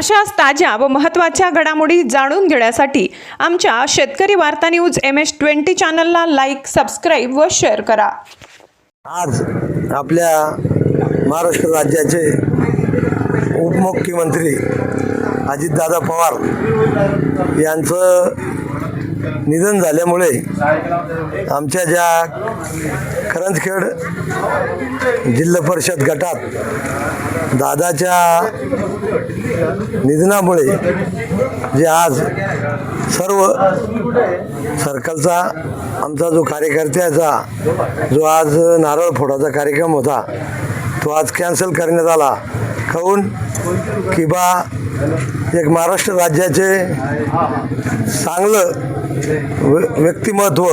अशाच ताज्या व महत्त्वाच्या घडामोडी जाणून घेण्यासाठी आमच्या Shetkari Varta news M S twenty चॅनलला लाईक सबस्क्राईब व शेअर करा. आज आपल्या महाराष्ट्र राज्याचे उपमुख्यमंत्री अजितदादा पवार यांचं निधन झाल्यामुळे आमच्या ज्या करंजखेड जिल्हा परिषद गटात दादाच्या निधनामुळे जे आज सर्व सर्कलचा आमचा जो कार्यकर्त्याचा जो आज नारळ फोडाचा कार्यक्रम होता तो आज कॅन्सल करण्यात आला. काऊन की बा एक महाराष्ट्र राज्याचे चांगलं व्यक्तिमत्व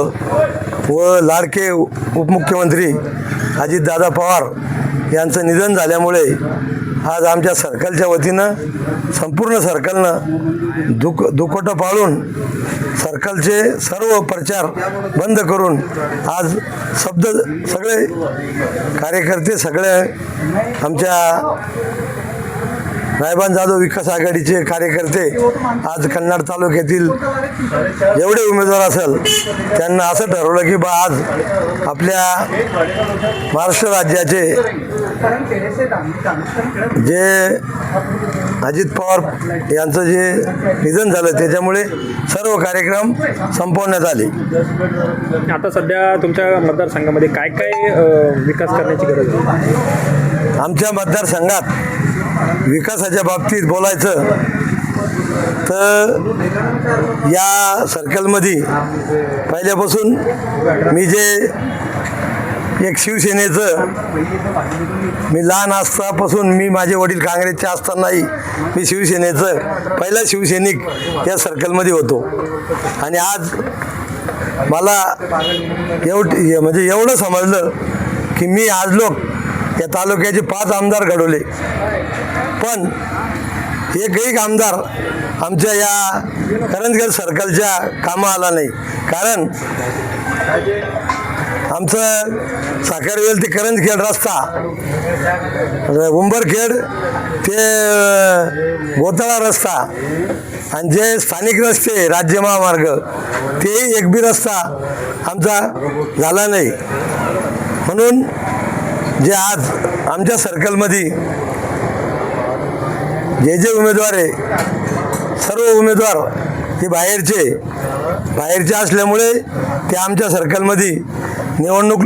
व लाडके उपमुख्यमंत्री अजितदादा पवार यांचं निधन झाल्यामुळे आज आमच्या सर्कलच्या वतीनं संपूर्ण सर्कलनं दुख दुखोटं पाळून सर्कलचे सर्व प्रचार बंद करून आज शब्द सगळे कार्यकर्ते सगळे आमच्या रायबान जाधव विकास आघाडीचे कार्यकर्ते आज कन्नड तालुक्यातील जेवढे उमेदवार असेल त्यांना असं ठरवलं की बा आज आपल्या महाराष्ट्र राज्याचे जे अजित पवार यांचं जे निधन झालं त्याच्यामुळे सर्व कार्यक्रम संपवण्यात आले. आता सध्या तुमच्या मतदारसंघामध्ये काय काय विकास करण्याची गरज आहे? आमच्या मतदारसंघात विकासाच्या बाबतीत बोलायचं तर या सर्कलमध्ये पहिल्यापासून मी जे एक शिवसेनेचं मी लहान असतापासून मी माझे वडील काँग्रेसचे असतानाही मी शिवसेनेचं पहिला शिवसैनिक या सर्कलमध्ये होतो. आणि आज मला एवढ म्हणजे एवढं समजलं की मी आज लोक या तालुक्याचे पाच आमदार घडवले. पण एकही आमदार आमच्या या करंजगड सर्कलच्या कामा आला नाही. कारण आमचं साखरवेल ते करंजखेड रस्ता उंबरखेड ते गोताळा रस्ता आणि जे स्थानिक रस्ते राज्य महामार्ग ते एक बी रस्ता आमचा झाला नाही. म्हणून जे आज आमच्या सर्कलमध्ये जे जे उमेदवार आहे सर्व उमेदवार हे बाहेरचे बाहेरचे असल्यामुळे ते आमच्या सर्कलमध्ये निवडणूक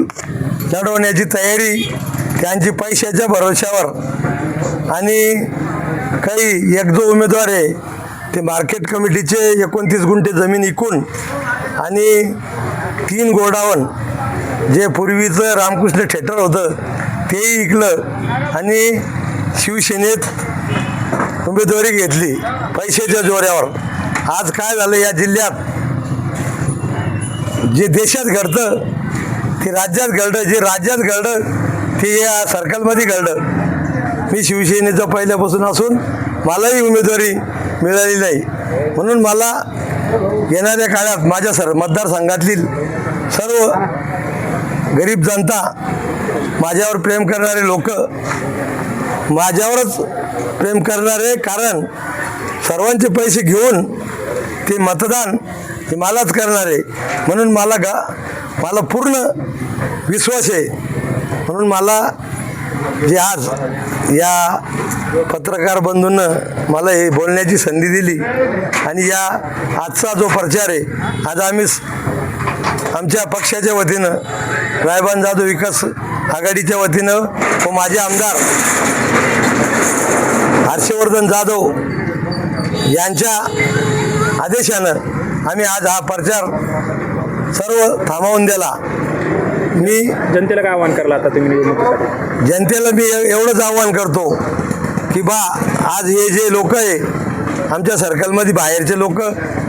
लढवण्याची तयारी त्यांची पैशाच्या भरोश्यावर आणि काही एक जो उमेदवार आहे ते मार्केट कमिटीचे एकोणतीस गुंठे जमीन इकून आणि तीन गोडावन जे पूर्वीचं रामकृष्ण थिएटर होतं ते ऐकलं आणि शिवसेनेत उमेदवारी घेतली पैशाच्या जोऱ्यावर. आज काय झालं या जिल्ह्यात? जे देशात घडतं ते राज्यात घडलं जे राज्यात घडलं ते या सर्कलमध्ये घडलं. मी शिवसेनेचं पहिल्यापासून असून मलाही उमेदवारी मिळाली नाही. म्हणून मला येणाऱ्या काळात माझ्या सर मतदारसंघातील सर्व गरीब जनता माझ्यावर प्रेम करणारे लोक माझ्यावरच प्रेम करणारे कारण सर्वांचे पैसे घेऊन ते मतदान हे मलाच करणारे. म्हणून मला गा मला पूर्ण विश्वास आहे. म्हणून मला जे आज या पत्रकार बंधूंनं मला हे बोलण्याची संधी दिली आणि या आजचा जो प्रचार आहे आज आम्ही आमच्या पक्षाच्या वतीनं रायबान जाधव विकास आघाडीच्या वतीनं व माझे आमदार हर्षवर्धन जाधव यांच्या आदेशानं आम्ही आज हा प्रचार सर्व थांबवून दिला. मी जनतेला काय आवाहन करायला आता तुम्ही निवडणुकीसाठी? जनतेला मी एवढंच आव्हान करतो की बा आज हे जे लोक आहे आमच्या सर्कलमध्ये बाहेरचे लोक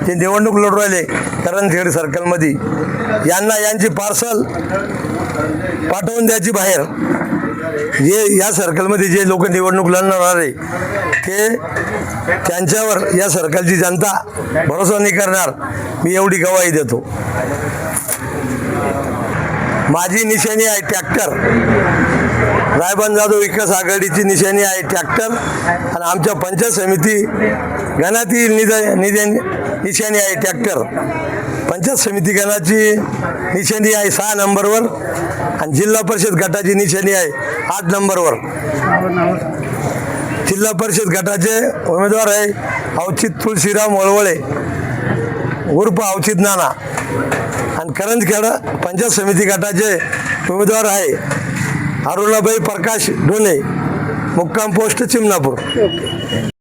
जे निवडणूक लढू राहिले तरणखेड सर्कलमध्ये. यांना यांची पार्सल पाठवून द्यायची बाहेर. जे या सर्कलमध्ये जे लोक निवडणूक लढणार आले ते त्यांच्यावर या सर्कलची जनता भरोसा नाही करणार. मी एवढी गवाही देतो. माझी निशाणी आहे ट्रॅक्टर. रायबंद जाधव विकास आघाडीची निशाणी आहे ट्रॅक्टर आणि आमच्या पंचायत समिती गणातील निध निशाणी आहे ट्रॅक्टर पंचायत समिती गणाची निशाणी आहे सहा नंबरवर आणि जिल्हा परिषद गटाची निशाणी आहे आठ नंबरवर. जिल्हा परिषद गटाचे उमेदवार आहे अवचित तुळशीराम वळवळे उर्फ अवचित नाना. आणि करंजखेड पंचायत समिती गटाचे उमेदवार आहे अरुणाबाई प्रकाश ડોને મુક્કામ पोस्ट ચિમનાપુર